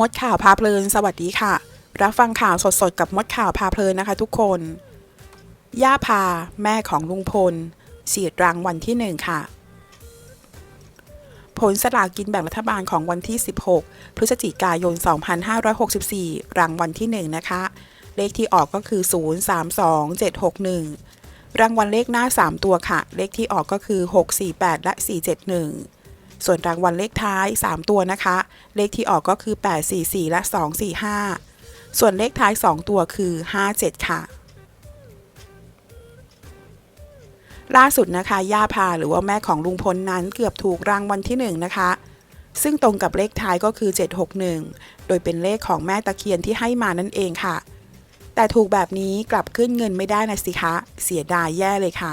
มดข่าวพาเพลิน สวัสดีค่ะ รับฟังข่าวสดๆ กับมดข่าวพาเพลินนะคะทุกคน ย่าพา แม่ของลุงพลเสียดรางวัลที่หนึ่งค่ะ ผลสลากกินแบ่งรัฐบาลของวันที่ 16 พฤศจิกายน 2564 รางวัลที่ 1 นะคะ เลขที่ออกก็คือ 032761 รางวัลเลขหน้า 3 ตัวค่ะ เลขที่ออกก็คือ 648 และ 471 ส่วนรางวัลเลขท้าย 3 ตัวนะคะ เลขที่ออกก็คือ 844 และ 245 ส่วนเลขท้าย 2 ตัวคือ 57 ค่ะ ล่าสุดนะคะ ย่าพาหรือว่าแม่ของลุงพลนั้นเกือบถูกรางวัลที่ 1 นะคะ ซึ่งตรงกับเลขท้ายก็คือ 761 โดยเป็นเลขของแม่ตะเคียนที่ให้มานั่นเองค่ะ แต่ถูกแบบนี้กลับขึ้นเงินไม่ได้นะสิคะ เสียดายแย่เลยค่ะ